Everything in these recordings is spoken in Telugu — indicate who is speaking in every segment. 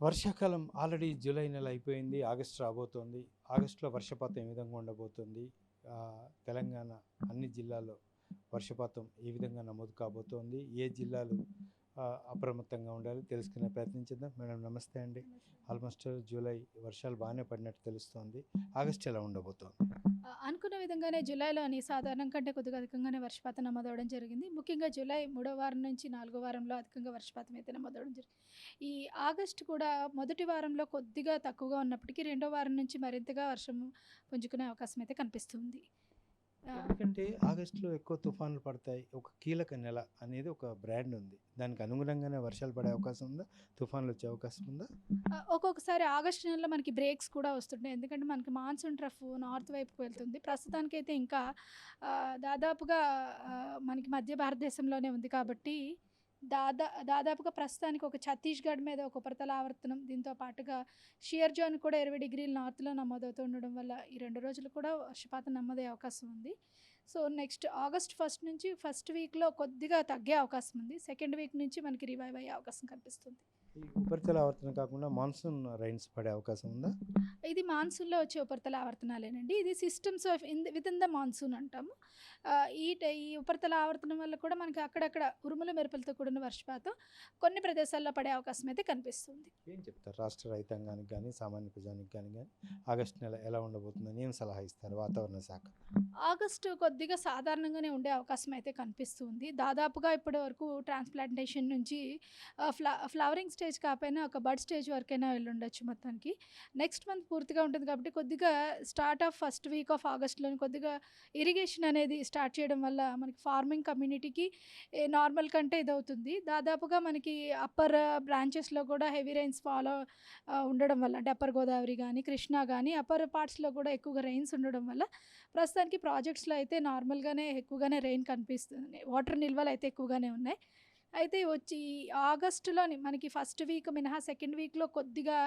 Speaker 1: వర్షాకాలం ఆల్రెడీ జూలై నెల అయిపోయింది ఆగస్టు రాబోతోంది. ఆగస్టులో వర్షపాతం ఏ విధంగా ఉండబోతుంది? తెలంగాణ అన్ని జిల్లాల్లో వర్షపాతం ఏ విధంగా నమోదు కాబోతోంది? ఏ జిల్లాలు అప్రమత్తంగా ఉండాలి తెలుసుకునే ప్రయత్నించేద్దాం మేడం నమస్తే అండి. ఆల్మోస్ట్ జూలై వర్షాలు బాగానే పడినట్టు తెలుస్తోంది. ఆగస్ట్ ఎలా ఉండబోతోంది?
Speaker 2: అనుకున్న విధంగానే జూలైలోని సాధారణం కంటే కొద్దిగా అధికంగానే వర్షపాతం నమోదవడం జరిగింది. ముఖ్యంగా జూలై మూడో వారం నుంచి నాలుగో వారంలో అధికంగా వర్షపాతం అయితే నమోదవడం జరిగింది. ఈ ఆగస్టు కూడా మొదటి వారంలో కొద్దిగా తక్కువగా ఉన్నప్పటికీ రెండో వారం నుంచి మరింతగా వర్షం పుంజుకునే అవకాశం అయితే కనిపిస్తుంది.
Speaker 1: ఎందుకంటే ఆగస్టులో ఎక్కువ తుఫాన్లు పడతాయి. ఒక కీలక నెల అనేది ఒక బ్రాండ్ ఉంది. దానికి అనుగుణంగానే వర్షాలు పడే అవకాశం ఉందా? తుఫాన్లు వచ్చే అవకాశం ఉందా?
Speaker 2: ఒక్కొక్కసారి ఆగస్టు నెలలో మనకి బ్రేక్స్ కూడా వస్తుంటాయి. ఎందుకంటే మనకి మాన్సూన్ ట్రఫ్ నార్త్ వైపుకి వెళ్తుంది. ప్రస్తుతానికైతే ఇంకా దాదాపుగా మనకి మధ్య భారతదేశంలోనే ఉంది కాబట్టి దాదా దాదాపుగా ప్రస్తుతానికి ఒక ఛత్తీస్గఢ్ మీద ఒక ఉపరితల ఆవర్తనం. దీంతో పాటుగా షియర్ జోన్ కూడా ఇరవై డిగ్రీల నార్త్లో నమోదవుతూ ఉండడం వల్ల ఈ రెండు రోజులు కూడా వర్షపాతం నమోదయ్యే అవకాశం ఉంది. సో నెక్స్ట్ ఆగస్ట్ ఫస్ట్ నుంచి ఫస్ట్ వీక్లో కొద్దిగా తగ్గే అవకాశం ఉంది. సెకండ్ వీక్ నుంచి మనకి రివైవ్ అయ్యే అవకాశం కనిపిస్తుంది.
Speaker 1: ఈ ఉపరితల ఆవర్తనం కాకుండా మాన్సూన్ రైన్స్ పడే అవకాశం ఉందా?
Speaker 2: ఇది మాన్సూన్లో వచ్చే ఉపరితల ఆవర్తనాలేనండి. ఇది systems of in with in the monsoon అంటాము. ఈ ట- ఈ ఉపరితల ఆవర్తనం వల్ల కూడా మనకి అక్కడక్కడ ఉరుముల మెరుపులతో కూడిన వర్షపాతం కొన్ని ప్రదేశాల్లో పడే అవకాశం అయితే కనిపిస్తుంది.
Speaker 1: ఏం చెప్తారు? రాష్ట్ర రైతాంగానికి కానీ సామాన్య ప్రజానికి కానీ కానీ ఆగస్టు నెల ఎలా ఉండబోతుందని ఏం సలహా ఇస్తారు వాతావరణ శాఖ?
Speaker 2: ఆగస్టు కొద్దిగా సాధారణంగానే ఉండే అవకాశం అయితే కనిపిస్తుంది. దాదాపుగా ఇప్పటి వరకు ట్రాన్స్ప్లాంటేషన్ నుంచి ఫ్ల ఫ్లవరింగ్ స్టేజ్ కాకపోయినా ఒక బర్డ్ స్టేజ్ వరకైనా వెళ్ళి ఉండొచ్చు మొత్తానికి. నెక్స్ట్ మంత్ పూర్తిగా ఉంటుంది కాబట్టి కొద్దిగా start off first week of ఆగస్ట్లోని కొద్దిగా ఇరిగేషన్ అనేది స్టార్ట్ చేయడం వల్ల మనకి ఫార్మింగ్ కమ్యూనిటీకి నార్మల్ కంటే ఇది అవుతుంది దాదాపుగా మనకి అప్పర్ బ్రాంచెస్లో కూడా హెవీ రైన్స్ ఫాలో ఉండడం వల్ల అంటే అప్పర్ గోదావరి కానీ కృష్ణా కానీ అప్పర్ పార్ట్స్లో కూడా ఎక్కువగా రైన్స్ ఉండడం వల్ల ప్రస్తుతానికి ప్రాజెక్ట్స్లో అయితే నార్మల్గానే ఎక్కువగానే రెయిన్ కనిపిస్తుంది వాటర్ నిల్వలు అయితే ఎక్కువగానే ఉన్నాయి. అయితే వచ్చి ఆగస్టులోని మనకి ఫస్ట్ వీక్ మినహా సెకండ్ వీక్లో కొద్దిగా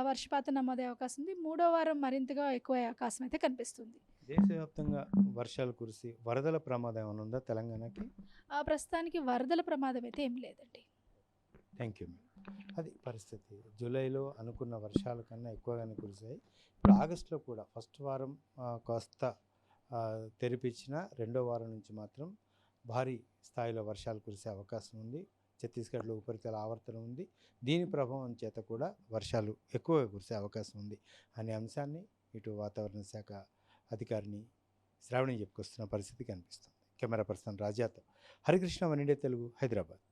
Speaker 2: వర్షపాతం నమోదే అవకాశం ఉంది మూడో వారం మరింతగా ఎక్కువ అయ్యే అవకాశం అయితే కనిపిస్తుంది.
Speaker 1: దేశవ్యాప్తంగా వర్షాలు కురిసి వరదల ప్రమాదం ఏమైనా ఉందా తెలంగాణకి?
Speaker 2: ఆ, ప్రస్తుతానికి వరదల ప్రమాదం అయితే ఏం లేదండి.
Speaker 1: థ్యాంక్ యూ అది పరిస్థితి. జూలైలో అనుకున్న వర్షాల కన్నా ఎక్కువగానే కురిసాయి. ఇప్పుడు ఆగస్టులో కూడా ఫస్ట్ వారం కాస్త తెరిపించిన రెండో వారం నుంచి మాత్రం భారీ స్థాయిలో వర్షాలు కురిసే అవకాశం ఉంది. ఛత్తీస్గఢ్లో ఉపరితల ఆవర్తనం ఉంది. దీని ప్రభావం చేత కూడా వర్షాలు ఎక్కువగా కురిసే అవకాశం ఉంది అనే అంశాన్ని ఇటు వాతావరణ శాఖ అధికారిని శ్రావణి చెప్పుకొస్తున్న పరిస్థితి కనిపిస్తుంది. కెమెరా పర్సన్ రాజాతో హరికృష్ణ వనిడే తెలుగు హైదరాబాద్.